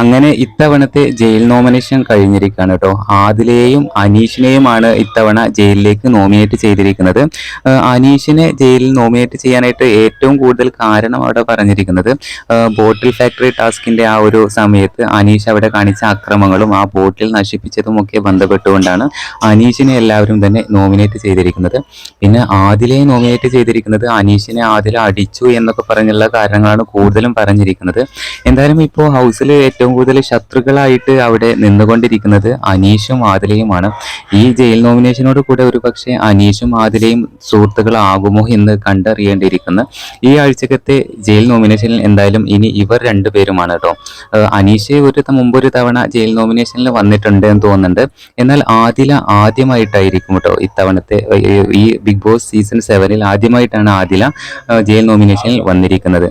അങ്ങനെ ഇത്തവണത്തെ jail nomination കഴിഞ്ഞിരിക്കുകയാണ് കേട്ടോ. ആദിലെയും അനീഷിനെയുമാണ് ഇത്തവണ ജയിലിലേക്ക് നോമിനേറ്റ് ചെയ്തിരിക്കുന്നത്. അനീഷിനെ ജയിലിൽ നോമിനേറ്റ് ചെയ്യാനായിട്ട് ഏറ്റവും കൂടുതൽ കാരണം അവിടെ പറഞ്ഞിരിക്കുന്നത് ബോട്ടിൽ ഫാക്ടറി ടാസ്കിന്റെ ആ ഒരു സമയത്ത് അനീഷ് അവിടെ കാണിച്ച അക്രമങ്ങളും ആ ബോട്ടിൽ നശിപ്പിച്ചതുമൊക്കെ ബന്ധപ്പെട്ടുകൊണ്ടാണ് അനീഷിനെ എല്ലാവരും തന്നെ നോമിനേറ്റ് ചെയ്തിരിക്കുന്നത്. പിന്നെ ആദിലെ നോമിനേറ്റ് ചെയ്തിരിക്കുന്നത് അനീഷിനെ ആദില അടിച്ചു എന്നൊക്കെ പറഞ്ഞുള്ള കാരണങ്ങളാണ് കൂടുതലും പറഞ്ഞിരിക്കുന്നത്. എന്തായാലും ഇപ്പോൾ ഹൗസിൽ ഏറ്റവും കൂടുതൽ ശത്രുക്കളായിട്ട് അവിടെ നിന്നുകൊണ്ടിരിക്കുന്നത് അനീഷും ആദിലയുമാണ്. ഈ ജയിൽ നോമിനേഷനോട് കൂടെ ഒരു പക്ഷേ അനീഷും ആദിലയും സുഹൃത്തുക്കളാകുമോ എന്ന് കണ്ടറിയേണ്ടിയിരിക്കുന്നു. ഈ ആഴ്ചക്കത്തെ ജയിൽ നോമിനേഷനിൽ എന്തായാലും ഇനി ഇവർ രണ്ടുപേരുമാണ് കേട്ടോ. അനീഷ് ഒരു മുമ്പൊരു തവണ ജയിൽ നോമിനേഷനിൽ വന്നിട്ടുണ്ട് എന്ന് തോന്നുന്നുണ്ട്. എന്നാൽ ആദില ആദ്യമായിട്ടായിരിക്കും കേട്ടോ ഇത്തവണത്തെ ഈ ബിഗ് ബോസ് സീസൺ സെവനിൽ ആദ്യമായിട്ടാണ് ആദില ജയിൽ നോമിനേഷനിൽ വന്നിരിക്കുന്നത്.